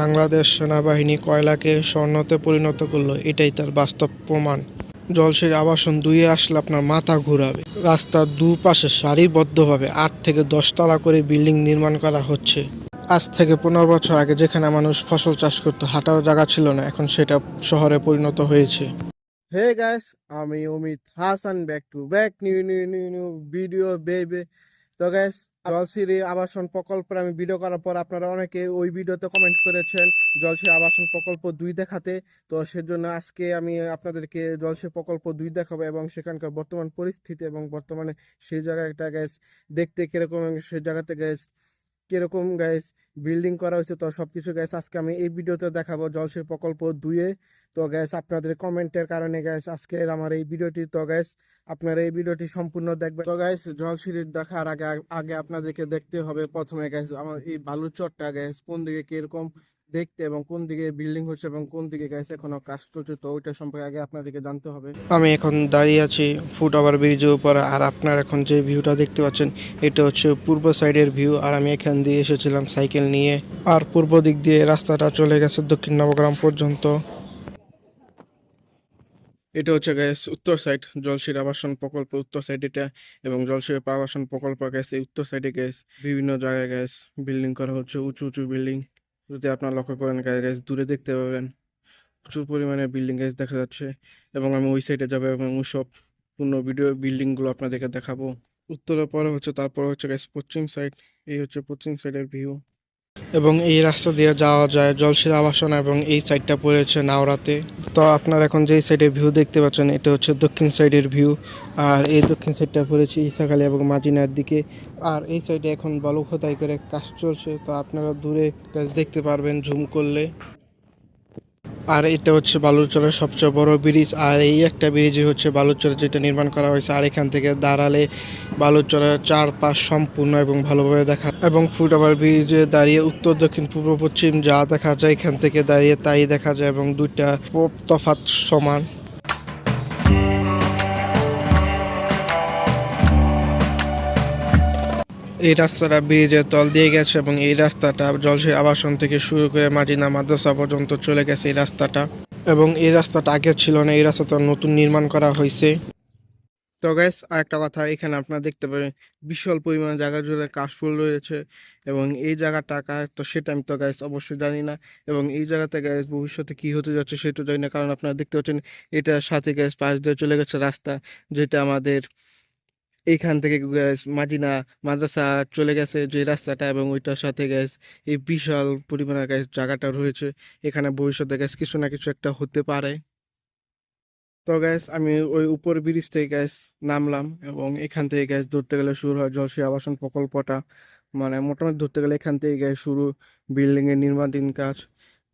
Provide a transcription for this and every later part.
বাংলাদেশ সেনাবাহিনী কয়লাকে স্বর্ণতে পরিণত করল, এটাই তার বাস্তব প্রমাণ। জলসের আবাসন দুইয়ে আসলে আপনার মাথা ঘুরাবে। রাস্তার দুপাশে সারিবদ্ধভাবে আট থেকে দশতলা করে বিল্ডিং নির্মাণ করা হচ্ছে। আজ থেকে পনেরো বছর আগে যেখানে মানুষ ফসল চাষ করতো হাঁটার জায়গা ছিল না, এখন সেটা শহরে পরিণত হয়েছে। হে গাইস আমি Amit Hasan back to back new new new new video বেবে তো গাইস জলসিরি আবাসন প্রকল্পের আমি ভিডিও করার পর আপনারা অনেকে ওই ভিডিওতে কমেন্ট করেছেন, জলসিরি আবাসন প্রকল্প দুই দেখাতে। তো সেজন্য আজকে আমি আপনাদেরকে জলসিরি প্রকল্প দুই দেখাবো এবং সেখানকার বর্তমান পরিস্থিতি এবং বর্তমানে সেই জায়গাটা গ্যাস দেখতে কীরকম সেই জায়গাতে গ্যাস কীরকম গ্যাস বিল্ডিং করা হয়েছে। তো সব কিছু গ্যাস আজকে আমি এই ভিডিওতে দেখাবো জলসিরি প্রকল্প দুইয়ে। তো গ্যাস আপনাদের কমেন্টের কারণে গ্যাস আজকের আমার এই ভিডিওটি, তো গ্যাস আপনারা এই ভিডিওটি সম্পূর্ণ দেখবেন। তো গ্যাস জলসিঁড়ি দেখার আগে আগে আপনাদেরকে দেখতে হবে প্রথমে গ্যাস আমার এই বালুচরটা গ্যাস কোন দিকে কীরকম দেখতে এবং কোন দিকে বিল্ডিং হচ্ছে এবং কোন দিকে গ্যাস এখনও কাজ চলছে, তো ওইটা সম্পর্কে আগে আপনাদেরকে জানতে হবে। আমি এখন দাঁড়িয়ে আছি ফুট ওভার ব্রিজের উপরে, আর আপনার এখন যে ভিউটা দেখতে পাচ্ছেন, এটা হচ্ছে পূর্ব সাইডের ভিউ আর আমি এখান দিয়ে এসেছিলাম সাইকেল নিয়ে। আর পূর্ব দিক দিয়ে রাস্তাটা চলে গেছে দক্ষিণ নবগ্রাম পর্যন্ত। এটা হচ্ছে গ্যাস উত্তর সাইড জলসির আবাসন প্রকল্প উত্তর সাইড এটা এবং জলসির আবাসন প্রকল্প গ্যাস এই উত্তর সাইডে গ্যাস বিভিন্ন জায়গায় গ্যাস বিল্ডিং করা হচ্ছে, উঁচু উঁচু বিল্ডিং যদি আপনারা লক্ষ্য করেন গ্যাস দূরে দেখতে পাবেন। প্রচুর পরিমাণে বিল্ডিং গ্যাস দেখা যাচ্ছে এবং আমি ওই সাইডে যাব এবং সব পূর্ণ ভিডিও বিল্ডিংগুলো আপনাদেরকে দেখাবো। উত্তরের পরে হচ্ছে, তারপর হচ্ছে গ্যাস পশ্চিম সাইড এই হচ্ছে পশ্চিম সাইডের ভিউ এবং এই রাস্তা দিয়ে যাওয়া যায়, জলশির আবাসন এবং এই সাইডটা পড়েছে নাওরাতে। তো আপনারা এখন যেই সাইডের ভিউ দেখতে পাচ্ছেন, এটা হচ্ছে দক্ষিণ সাইডের ভিউ আর এই দক্ষিণ সাইডটা পড়েছে ইসাখালী এবং মাজিনার দিকে। আর এই সাইডে এখন বালু খোদাই করে কাজ চলছে, তো আপনারা দূরে কাজ দেখতে পারবেন ঝুম করলে। আর এটা হচ্ছে বালুরচরের সবচেয়ে বড় ব্রিজ, আর এই একটা ব্রিজ হচ্ছে বালুরচরে যেটা নির্মাণ করা হয়েছে, আর এখান থেকে দাঁড়ালে বালুরচরের চারপাশ সম্পূর্ণ এবং ভালোভাবে দেখা এবং ফুটওভার ব্রিজে দাঁড়িয়ে উত্তর, দক্ষিণ, পূর্ব, পশ্চিম যা দেখা যায়, এখান থেকে দাঁড়িয়ে তাই দেখা যায় এবং দুইটা তফাত সমান। এই রাস্তাটা ব্রিজের তল দিয়ে গেছে এবং এই রাস্তাটা জলসের আবাসন থেকে শুরু করে মাজিনা মাদ্রাসা পর্যন্ত চলে গেছে এই রাস্তাটা। এবং এই রাস্তাটা আগে ছিল না, এই রাস্তাটা নতুন নির্মাণ করা হয়েছে। তো গ্যাস আরেকটা কথা, এখানে আপনারা দেখতে পারেন বিশাল পরিমাণে জায়গা জুড়ে কাশফুল রয়েছে এবং এই জায়গাটা তো সেটা আমি তো গ্যাস অবশ্যই জানি না। এবং এই জায়গাতে গ্যাস ভবিষ্যতে কি হতে যাচ্ছে সেটা জানি না, কারণ আপনারা দেখতে পাচ্ছেন এটার সাথে গ্যাস পাশ দিয়ে চলে গেছে রাস্তা, যেটা আমাদের এইখান থেকে গ্যাস মাদিনা মাদ্রাসা চলে গেছে যে রাস্তাটা এবং ওইটার সাথে গ্যাস এই বিশাল পরিমাণে গ্যাস জায়গাটা রয়েছে। এখানে ভবিষ্যতে গ্যাস কিছু না কিছু একটা হতে পারে। তো গ্যাস আমি ওই উপর ব্রিজ থেকে গ্যাস নামলাম এবং এখান থেকে গ্যাস ধরতে গেলে শুরু হয় জলসি আবাসন প্রকল্পটা। মানে মোটামুটি ধরতে গেলে এখান থেকে গ্যাস শুরু বিল্ডিংয়ের নির্মাণাধীন কাজ।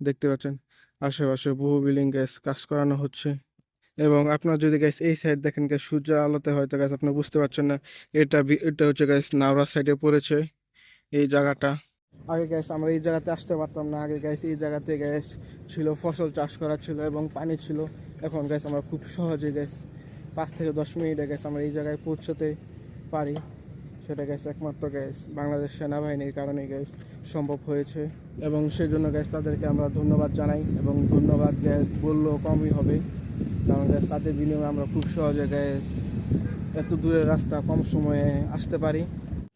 দেখতে পাচ্ছেন? আশেপাশে বহু বিল্ডিং গ্যাস কাজ করানো হচ্ছে। এবং আপনার যদি গ্যাস এই সাইড দেখেন গ্যাস সূর্য আলোতে হয়তো গ্যাস আপনি বুঝতে পারছেন না, এটা এটা হচ্ছে গ্যাস নাওরা সাইডে পড়েছে, এই জায়গাটা। আগে গ্যাস আমরা এই জায়গাতে আসতে পারতাম না, আগে গ্যাস এই জায়গাতে গ্যাস ছিল, ফসল চাষ করা ছিল এবং পানি ছিল। এখন গ্যাস আমরা খুব সহজে গ্যাস পাঁচ থেকে দশ মিনিটে গ্যাস আমরা এই জায়গায় পৌঁছতে পারি। সেটা গ্যাস একমাত্র গ্যাস বাংলাদেশ সেনাবাহিনীর কারণে গ্যাস সম্ভব হয়েছে এবং সেই জন্য গ্যাস তাদেরকে আমরা ধন্যবাদ জানাই এবং ধন্যবাদ গ্যাস বললেও কমই হবে। কারণ তাদের বিনিময়ে আমরা খুব সহজে গ্যাস এত দূরের রাস্তা কম সময়ে আসতে পারি।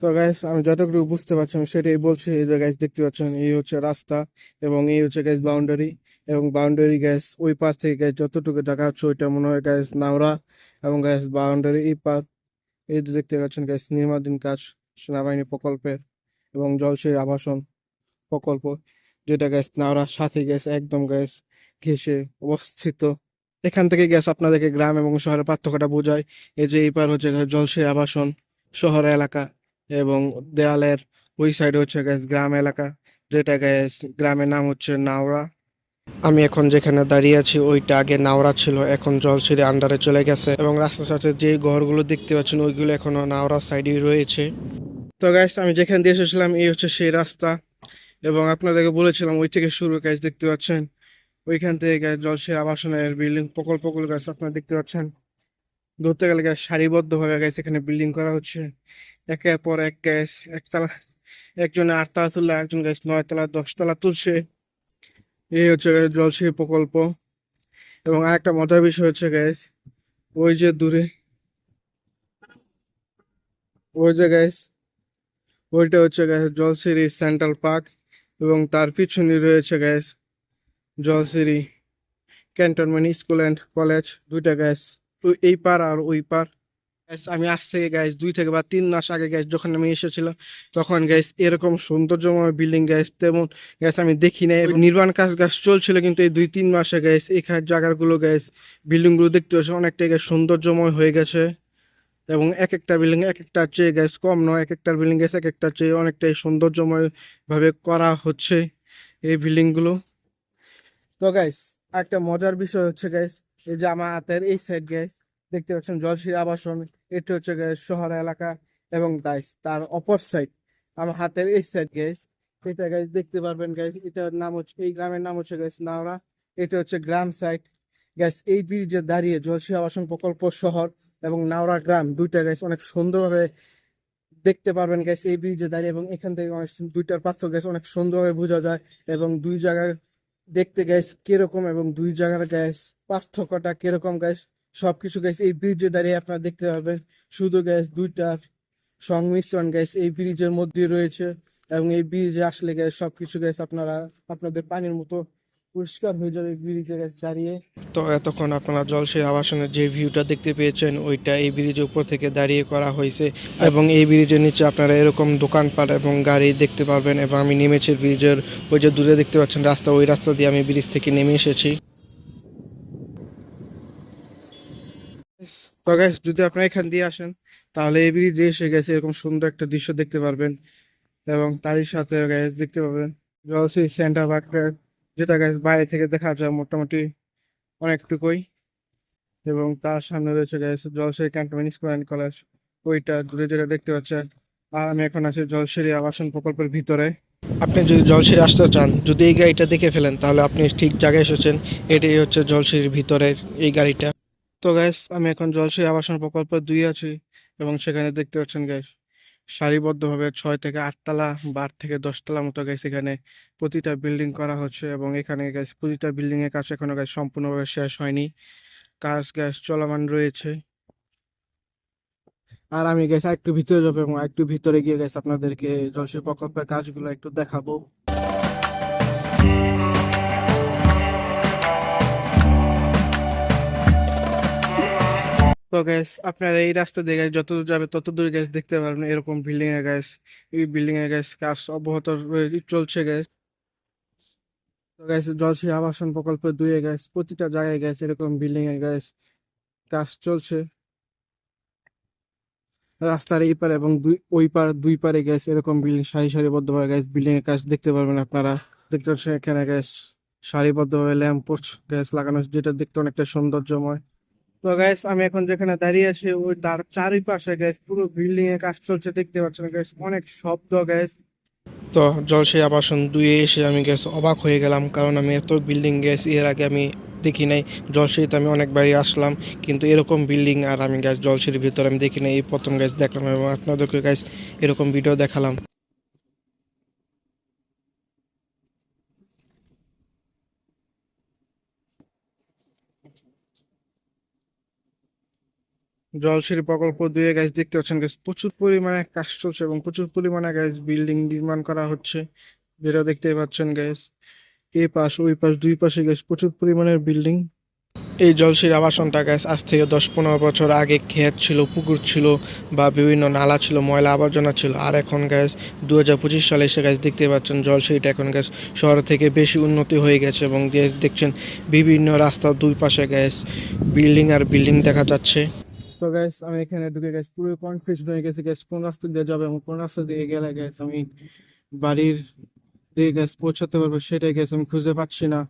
তো গ্যাস আমি যতটুকু বুঝতে পারছি, আমি সেটাই বলছি। এই যে গ্যাস দেখতে পাচ্ছেন, এই হচ্ছে রাস্তা এবং এই হচ্ছে গ্যাস বাউন্ডারি এবং বাউন্ডারি গ্যাস ওই পার থেকে গ্যাস যতটুকু দেখা যাচ্ছে, ওইটা মনে হয় গ্যাস নাওরা এবং গ্যাস বাউন্ডারি এই পার। এই যে দেখতে পাচ্ছেন গ্যাস নির্মাণাধীন কাজ, সেনাবাহিনী প্রকল্পের এবং জলসের আবাসন প্রকল্প, যেটা গ্যাস নাওরার সাথে গ্যাস একদম গ্যাস ঘেঁষে অবস্থিত। এখান থেকে গ্যাস আপনাদেরকে গ্রাম এবং শহরের পার্থক্যটা বোঝায়। এই যে এই পার হচ্ছে জলসের আবাসন, শহর এলাকা এবং দেয়ালের ওই সাইড হচ্ছে গ্যাস গ্রাম এলাকা, যেটা গ্যাস গ্রামের নাম হচ্ছে নাওরা। আমি এখন যেখানে দাঁড়িয়ে আছি, ওইটা আগে নাওরা ছিল, এখন জলসিরি আন্ডারে চলে গেছে এবং রাস্তার সাথে যে ঘরগুলো দেখতে পাচ্ছেন, ওইগুলো এখনও নাওরা সাইডেই রয়েছে। তো গ্যাস আমি যেখান দিয়ে এসেছিলাম, এই হচ্ছে সেই রাস্তা এবং আপনাদেরকে বলেছিলাম, ওই থেকে শুরু গ্যাস দেখতে পাচ্ছেন? ওইখান থেকে জলসের আবাসনের বিল্ডিং প্রকল্পগুলো গ্যাস আপনারা দেখতে পাচ্ছেন। ধরতে গেলে গ্যাস সারিবদ্ধভাবে গ্যাস এখানে বিল্ডিং করা হচ্ছে। একের পর এক গ্যাস একতলা একজনে আটতলা তুললে একজন গ্যাস নয়তলা দশতলা তুলছে। এই হচ্ছে জলসিরি প্রকল্প। এবং আরেকটা মজার বিষয় হচ্ছে গ্যাস ওই যে দূরে, ওই যে গ্যাস ওইটা হচ্ছে গ্যাস জলসিরি সেন্ট্রাল পার্ক এবং তার পিছনে রয়েছে gas Jolshiri cantonment, school and college, দুইটা গ্যাস এই পার আর ওই পার। গ্যাস আমি আজ থেকে গ্যাস দুই থেকে বা তিন মাস আগে গ্যাস যখন আমি এসেছিলাম, তখন গ্যাস এরকম সৌন্দর্যময় বিল্ডিং গ্যাস তেমন গ্যাস আমি দেখি নাই। নির্মাণ কাজ গ্যাস চলছিল, কিন্তু এই দুই তিন মাসে গ্যাস এখানে জায়গাগুলো গ্যাস বিল্ডিংগুলো দেখতে পাচ্ছি অনেকটাই গ্যাস সৌন্দর্যময় হয়ে গেছে। এবং এক একটা বিল্ডিং এক একটা চেয়ে গ্যাস কম নয় এক একটা বিল্ডিং গ্যাস এক একটা চেয়ে অনেকটাই সৌন্দর্যময়ভাবে করা হচ্ছে এই বিল্ডিংগুলো। তো গ্যাস একটা মজার বিষয় হচ্ছে গাইস এই আমার হাতের এই সাইড গ্যাস দেখতে পাচ্ছেন জলশ্রী আবাসন, এটা হচ্ছে গ্যাস শহর এলাকা এবং গাইস তার অপর সাইড আমার হাতের এই সাইড গ্যাস এটা গাইস দেখতে পারবেন গাইস এটার নাম হচ্ছে, এই গ্রামের নাম হচ্ছে গাইস নাওরা, এটা হচ্ছে গ্রাম সাইড গ্যাস এই ব্রিজে দাঁড়িয়ে জলশ্রী আবাসন প্রকল্প শহর এবং নাওরা গ্রাম দুইটা গ্যাস অনেক সুন্দরভাবে দেখতে পারবেন গ্যাস এই ব্রিজে দাঁড়িয়ে এবং এখান থেকে অনেক, দুইটার পার্থক্য গ্যাস অনেক সুন্দরভাবে বোঝা যায় এবং দুই জায়গার দেখতে গ্যাস কীরকম এবং দুই জায়গার গ্যাস পার্থক্যটা কীরকম গ্যাস সবকিছু গ্যাস এই ব্রিজে দাঁড়িয়ে আপনারা দেখতে পাবেন শুধু গ্যাস দুইটার সংমিশ্রণ গ্যাস এই ব্রিজের মধ্যে রয়েছে এবং এই ব্রিজে আসলে গ্যাস সবকিছু গ্যাস আপনারা, আপনাদের পানির মতো পরিষ্কার হয়ে যাবে ব্রিজে গ্যাস দাঁড়িয়ে। তো এতক্ষণ আপনারা জলসের আবাসনের যে ভিউটা দেখতে পেয়েছেন, ওইটা এই ব্রিজের উপর থেকে দাঁড়িয়ে করা হয়েছে এবং এই ব্রিজের নিচে আপনারা এরকম দোকানপাট এবং গাড়ি দেখতে পারবেন এবং আমি নেমেছি ব্রিজের ওই যে দূরে দেখতে পাচ্ছেন রাস্তা, ওই রাস্তা দিয়ে আমি ব্রিজ থেকে নেমে এসেছি। তো গ্যাস যদি আপনারা এখান দিয়ে আসেন, তাহলে এই ব্রিজে এসে গেছে এরকম সুন্দর একটা দৃশ্য দেখতে পারবেন এবং তারই সাথে গ্যাস দেখতে পাবেন জলসি সেন্টার পার্ক যেটা গ্যাস বাইরে থেকে দেখা যায় মোটামুটি অনেকটুকুই। এবং তার সামনে রয়েছে গ্যাস জলসি ক্যান্টনমেন্ট স্কুল অ্যান্ড কলেজ ওইটা দূরে যেটা দেখতে পাচ্ছেন। আর আমি এখন আছি জলসিরি আবাসন প্রকল্পের ভিতরে। আপনি যদি জলসিরি আসতে চান যদি এই গাড়িটা দেখে ফেলেন তাহলে আপনি ঠিক জায়গায় এসেছেন। এটাই হচ্ছে জলসিরির ভিতরের এই গাড়িটা। তো গ্যাস আমি এখন জলসিরি আবাসন প্রকল্প দুই আছি এবং সেখানে দেখতে পাচ্ছেন গ্যাস সারিবদ্ধভাবে ছয় থেকে আটতলা বা আট থেকে দশতলা মতো গাছ এখানে প্রতিটা বিল্ডিং করা হচ্ছে এবং এখানে গাছ প্রতিটা বিল্ডিংয়ের কাজ এখনও গাছ সম্পূর্ণভাবে শেষ হয়নি। কাজ গ্যাস চলমান রয়েছে। আর আমি গেছি একটু ভিতরে যাব এবং একটু ভিতরে গিয়ে গেছি আপনাদেরকে জলসেচ প্রকল্পের কাজগুলো একটু দেখাবো। তো গ্যাস আপনারা এই রাস্তা দিয়ে guys যত দূর যাবে তত দূর গ্যাস দেখতে পারবেন এরকম বিল্ডিং এর গ্যাস এই বিল্ডিং এর গ্যাস কাজ অব্যাহত চলছে গ্যাস তো গ্যাস জলসি আবাসন প্রকল্প এ গ্যাস প্রতিটা জায়গায় গ্যাস এরকম বিল্ডিং এর গ্যাস কাজ চলছে। রাস্তার এই পারে এবং দুই, ওই পার, দুই পারে গ্যাস এরকম বিল্ডিং সারি সারিবদ্ধভাবে গ্যাস বিল্ডিং এর কাজ দেখতে পারবেন আপনারা। দেখতে পাচ্ছেন এখানে গ্যাস সারিবদ্ধভাবে ল্যাম্প পোস্ট গ্যাস লাগানো যেটা দেখতে অনেকটা সৌন্দর্যময়। তো গ্যাস আমি এখন যেখানে দাঁড়িয়ে আছি, ওই তার চারিপাশে গ্যাস পুরো বিল্ডিং এ কাজ চলছে, দেখতে পাচ্ছেন গ্যাস অনেক শব্দ গ্যাস তো জলসে আবাসন দুয়ে এসে আমি গ্যাস অবাক হয়ে গেলাম, কারণ আমি এত বিল্ডিং গ্যাস এর আগে আমি দেখি নাই। জলসিতে আমি অনেকবারই আসলাম, কিন্তু এরকম বিল্ডিং আর আমি গ্যাস জলসির ভিতরে আমি দেখি নাই। এই প্রথম গ্যাস দেখলাম এবং আপনাদেরকে গ্যাস এরকম ভিডিও দেখালাম। জলসিরি প্রকল্প দুয়ে গ্যাস দেখতে পাচ্ছেন গ্যাস প্রচুর পরিমাণে কাজ চলছে এবং প্রচুর পরিমাণে গ্যাস বিল্ডিং নির্মাণ করা হচ্ছে। যেটা দেখতে পাচ্ছেন গ্যাস এই পাশ, ওই পাশ, দুই পাশে গ্যাস প্রচুর পরিমাণের বিল্ডিং এই জলসির আবাসনটা গ্যাস আজ থেকে দশ পনেরো বছর আগে ক্ষেত ছিল, পুকুর ছিল বা বিভিন্ন নালা ছিল, ময়লা আবর্জনা ছিল। আর এখন গ্যাস দু হাজার পঁচিশ সালে এসে গ্যাস দেখতে পাচ্ছেন জলসিটা এখন গ্যাস শহর থেকে বেশি উন্নতি হয়ে গেছে এবং গ্যাস দেখছেন বিভিন্ন রাস্তার দুই পাশে গ্যাস বিল্ডিং আর বিল্ডিং দেখা যাচ্ছে। তো গ্যাস আমি এখানে ঢুকে গ্যাস পুরো কনফিউজ হয়ে গেছে গ্যাস কোন রাস্তা দিয়ে যাবে এবং কোন রাস্তা দিয়ে গেলে গ্যাস আমি বাড়ির দিয়ে গ্যাস পৌঁছাতে পারব সেটাই গ্যাস আমি খুঁজে পাচ্ছি না।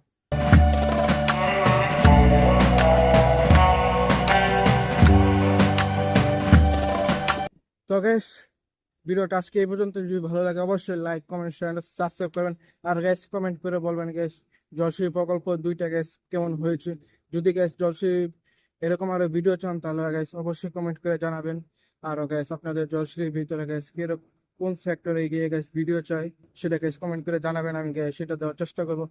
তো গ্যাস ভিডিওটা আজকে এই পর্যন্ত, যদি ভালো লাগে অবশ্যই লাইক কমেন্ট শেয়ার সাবস্ক্রাইব করবেন। আর গ্যাস কমেন্ট করে বলবেন গ্যাস জলসি প্রকল্প দুইটা গ্যাস কেমন হয়েছে? যদি গ্যাস জলসি এরকম আরও ভিডিও চান, তাহলে গাইস অবশ্যই কমেন্ট করে জানাবেন। আর গাইস আপনাদের জলশ্রীর ভিতরে গাইস কীরকম কোন সেক্টরে গিয়ে গাইস ভিডিও চাই, সেটা গাইস কমেন্ট করে জানাবেন, আমি সেটা দেওয়ার চেষ্টা করব।